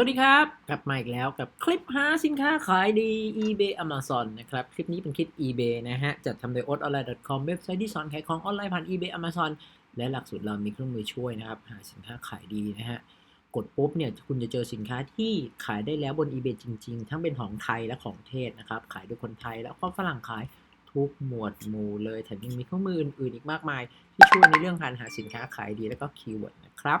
วัสดีครับ กลับมาอีกแล้วกับคลิปหาสินค้าขายดี eBay Amazon นะครับ คลิปนี้เป็นคลิป eBay นะฮะ จัดทำโดย o t o n l i n e c o m เว็บไซต์ที่สอนขายของออนไลน์ผ่าน eBay Amazon และหลักสูตรเรามีเครื่องมือช่วยนะครับ หาสินค้าขายดีนะฮะ กดปุ๊บเนี่ยคุณจะเจอสินค้าที่ขายได้แล้วบน eBay จริง ๆ ทั้งเป็นของไทยและของเทศนะครับ ขายโดยคนไทยแล้วก็ฝรั่งขายทุกหมวดหมู่เลยแถมยังมีเครื่องมืออื่นๆอีกมากมาย ที่ช่วยในเรื่องการหาสินค้าขายดีแล้วก็คีย์เวิร์ดนะครับ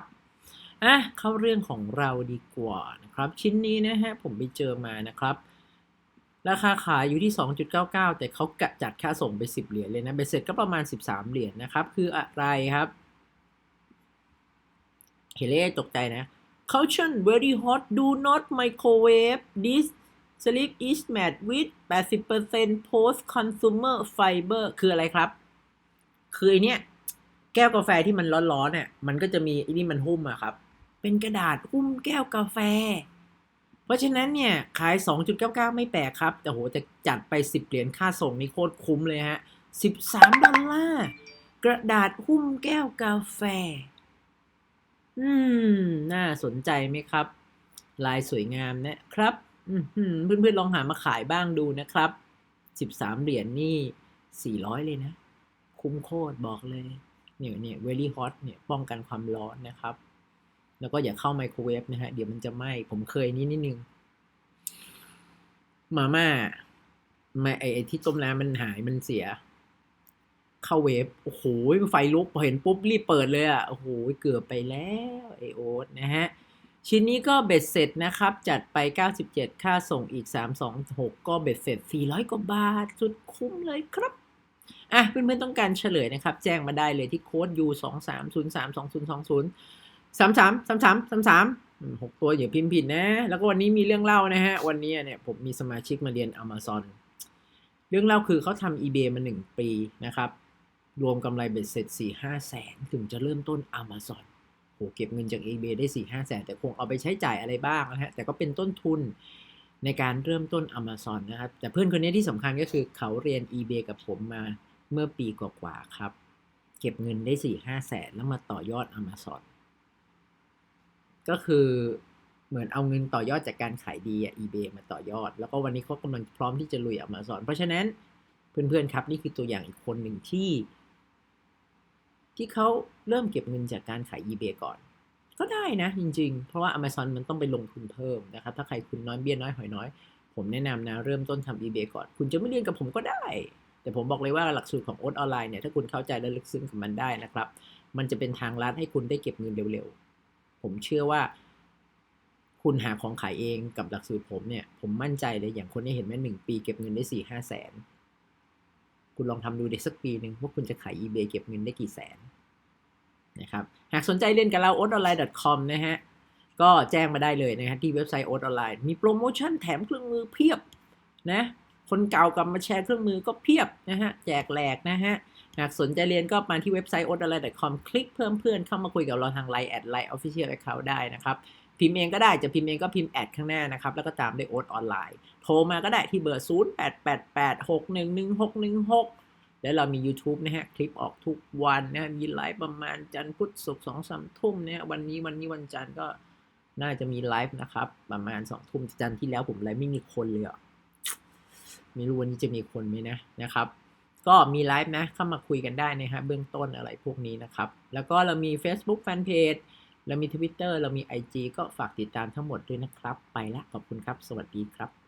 อะเข้าเรื่องของเราดีกว่านะครับ ชิ้นนี้นะฮะผมไปเจอมานะครับ ราคาขายอยู่ที่ 2.99 แต่เขากะจัดค่าส่งไป 10 เหรียญเลยนะเบ็ดเสร็จก็ประมาณ 13 เหรียญนะครับ คืออะไรครับเฮเล่ตกใจนะ Caution very hot do not microwave this sleep is made with 80% post consumer fiber คืออะไรครับ คือไอเนี้ยแก้วกาแฟที่มันร้อนๆเนี่ยมันก็จะมีไอ้นี่มันหุ้มอะครับ เป็นกระดาษหุ้มแก้วกาแฟ เพราะฉะนั้นเนี่ย ขาย 2.99 ไม่แปลกครับ แต่โหจะจัดไป 10 เหรียญค่าส่งนี่โคตรคุ้มเลยฮะ 13 ดอลลาร์ กระดาษหุ้มแก้วกาแฟ อืม น่าสนใจไหมครับ ลายสวยงามนะครับอือหือเพื่อนๆลองหามาขายบ้างดูนะครับ 13 เหรียญนี่ 400 เลยนะ คุ้มโคตรบอกเลย เนี่ยเนี่ย very hot เนี่ยป้องกันความร้อนนะครับ แล้วก็อย่าเข้าไมโครเวฟนะฮะ เดี๋ยวมันจะไหม้ ผมเคยนี่นิดนึง มาม่าไม่ไอไอที่ต้มน้ำมันหายมันเสีย เข้าเวฟ โอ้โห ไฟลุกพอเห็นปุ๊บรีบเปิดเลยอะ โอ้โห เกือบไปแล้วไอโอ๊ตนะฮะ ชิ้นนี้ก็เบ็ดเสร็จนะครับ จัดไป 97 ค่าส่งอีก 326 ก็เบ็ดเสร็จ 400 กว่าบาท สุดคุ้มเลยครับอะเพื่อนๆต้องการเฉลยนะครับ แจ้งมาได้เลยที่โค้ด U 2 3 0 3 2 0 2 0 3 3 3 3 3 3หกตัวอย่าพิมพ์ผิดนะ แล้วก็วันนี้มีเรื่องเล่านะฮะ วันนี้เนี่ยผมมีสมาชิกมาเรียน Amazon เรื่องเล่าคือเขาทำ eBay มา1ปีนะครับ รวมกำไรเบ็ดเสร็จ4 5แสนถึงจะเริ่มต้น Amazon โหเก็บเงินจาก eBay ได้4 5แสนแต่คงเอาไปใช้จ่ายอะไรบ้างนะฮะ แต่ก็เป็นต้นทุนในการเริ่มต้น Amazon นะครับ แต่เพื่อนคนนี้ที่สำคัญก็คือเขาเรียน eBay กับผมมาเมื่อปีกว่าๆครับ เก็บเงินได้สี่ห้าแสนแล้วมาต่อยอด Amazon ก็คือเหมือนเอาเงินต่อยอดจากการขายดีอะ eBay มาต่อยอด แล้วก็วันนี้เขากำลังพร้อมที่จะลุย Amazon เพราะฉะนั้นเพื่อนๆครับนี่คือตัวอย่างอีกคนหนึ่งที่ ที่เขาเริ่มเก็บเงินจากการขาย eBay ก่อน ก็ได้นะจริงๆ เพราะว่า Amazon มันต้องไปลงทุนเพิ่มนะครับ ถ้าใครคุณน้อยเบี้ยน้อยหอยน้อย ผมแนะนำนะเริ่มต้นทำ eBay ก่อน คุณจะไม่เรียนกับผมก็ได้ แต่ผมบอกเลยว่าหลักสูตรของโอ๊ตออนไลน์เนี่ยถ้าคุณเข้าใจและลึกซึ้งกับมันได้นะครับ มันจะเป็นทางลัดให้คุณได้เก็บเงินเร็วๆ ผมเชื่อว่า คุณหาของขายเองกับหลักสูตรผมเนี่ย ผมมั่นใจเลยอย่างคนที่เห็นแม่หนึ่งปีเก็บเงินได้สี่ห้าแสน คุณลองทำดูเด็กสักปีหนึ่งว่าคุณจะขาย eBay เก็บเงินได้กี่แสนนะครับ หากสนใจเรียนกับเรา o t o n l i n e c o m นะฮะ ก็แจ้งมาได้เลยนะฮะที่เว็บไซต์ o t Online มีโปรโมชั่นแถมเครื่องมือเพียบนะ คนเก่ากลับมาแชร์เครื่องมือก็เพียบนะฮะ แจกแหลกนะฮะ หากสนใจเรียนก็มาที่เว็บไซต์ o t o n l i n e c o m คลิกเพิ่มเพื่อนเข้ามาคุยกับเราทาง Line แอดไลน์ Official Account ได้นะครับ พิมพ์เองก็ได้จะพิมพ์เองก็พิมพ์แอดข้างหน้านะครับ แล้วก็ตามด้วยโอ๊ตออนไลน์โทรมาก็ได้ที่เบอร์ 0 8 8 8 6 1 1 6 1 6 แล้วเรามี YouTube นะฮะ คลิปออกทุกวันนะฮะมีไลฟ์ประมาณจันทร์พุธศุกร์สองสามทุ่มเนะฮะวันนี้วันนี้วันจันทร์ก็น่าจะมีไลฟ์นะครับ ประมาณสองทุ่มจันทร์ที่แล้วผมไลฟ์ไม่มีคนเลยอะไม่รู้วันนี้จะมีคนไหมนะนะครับ ก็มีไลฟ์นะเข้ามาคุยกันได้นะฮะเบื้องต้นอะไรพวกนี้นะครับ แล้วก็เรามี Facebook Fanpage เรามี Twitter เรามี IG ก็ฝากติดตามทั้งหมดด้วยนะครับ ไปละขอบคุณครับ สวัสดีครับ